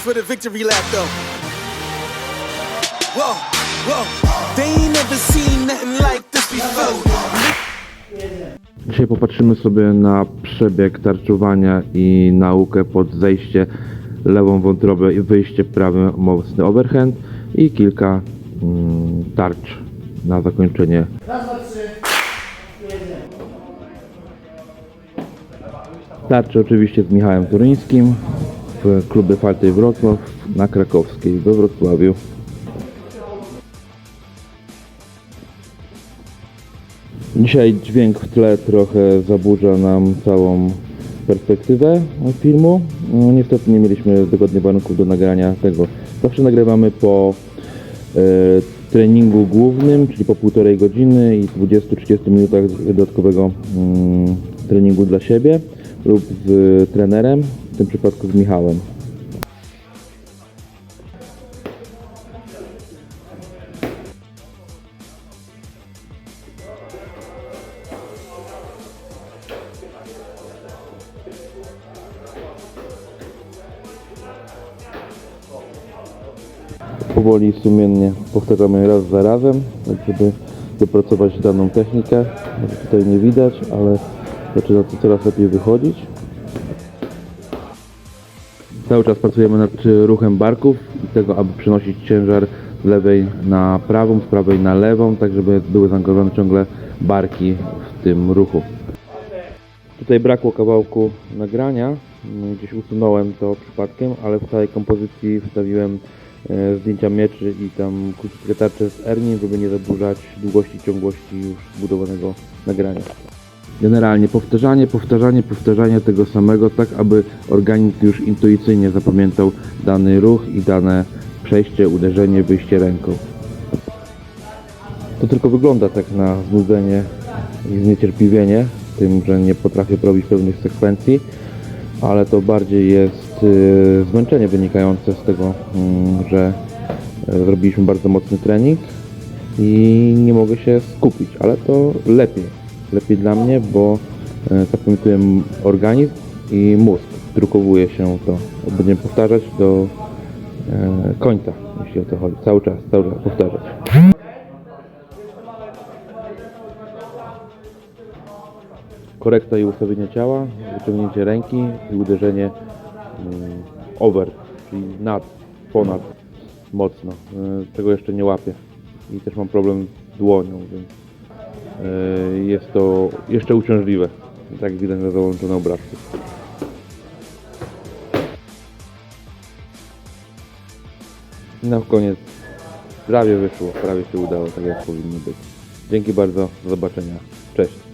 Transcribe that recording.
for the victory lap though. Whoa, whoa. They ain't never seen nothing like this before. Dzisiaj popatrzymy sobie na przebieg tarczowania i naukę pod zejście lewą wątrobę i wyjście prawy mocny overhand i kilka mm, tarcz na zakończenie. Tarcze oczywiście z Michałem Turyńskim w klubie Faltej Wrocław na Krakowskiej we Wrocławiu. Dzisiaj dźwięk w tle trochę zaburza nam całą perspektywę filmu. No, niestety nie mieliśmy dogodnych warunków do nagrania tego. Zawsze nagrywamy po e, treningu głównym, czyli po półtorej godziny i 20-30 minutach dodatkowego mm, treningu dla siebie lub z trenerem, tym przypadku z Michałem. powoli, sumiennie powtarzamy raz za razem, tak żeby dopracować daną technikę. Tutaj nie widać, ale zaczyna to coraz lepiej wychodzić. Cały czas pracujemy nad y, ruchem barków i tego, aby przenosić ciężar z lewej na prawą, z prawej na lewą, tak żeby były zaangażowane ciągle barki w tym ruchu. Tutaj brakło kawałku nagrania, mm, gdzieś usunąłem to przypadkiem, ale w całej kompozycji wstawiłem e, zdjęcia mieczy i tam krótkie tarcze z Ernie, żeby nie zaburzać długości ciągłości już zbudowanego nagrania. Generalnie powtarzanie, powtarzanie, powtarzanie tego samego, tak aby organizm już intuicyjnie zapamiętał dany ruch i dane przejście, uderzenie, wyjście ręką. To tylko wygląda tak na znudzenie i zniecierpliwienie tym, że nie potrafię robić pewnych sekwencji, ale to bardziej jest y, zmęczenie wynikające z tego, mm, że y, zrobiliśmy bardzo mocny trening i nie mogę się skupić, ale to lepiej. Lepiej dla mnie, bo y, zapamiętuję organizm i mózg. Drukowuje się to. Będziemy powtarzać do y, końca, jeśli o to chodzi. Cały czas, cały czas powtarzać. korekta i ustawienie ciała, wyciągnięcie ręki i uderzenie mm, over, czyli nad, ponad, mocno. Y, Tego jeszcze nie łapię i też mam problem z dłonią, więc jest to jeszcze uciążliwe, tak widać na załączonym obrazku. Na koniec prawie wyszło, prawie się udało, tak jak powinno być. Dzięki bardzo, do zobaczenia. Cześć.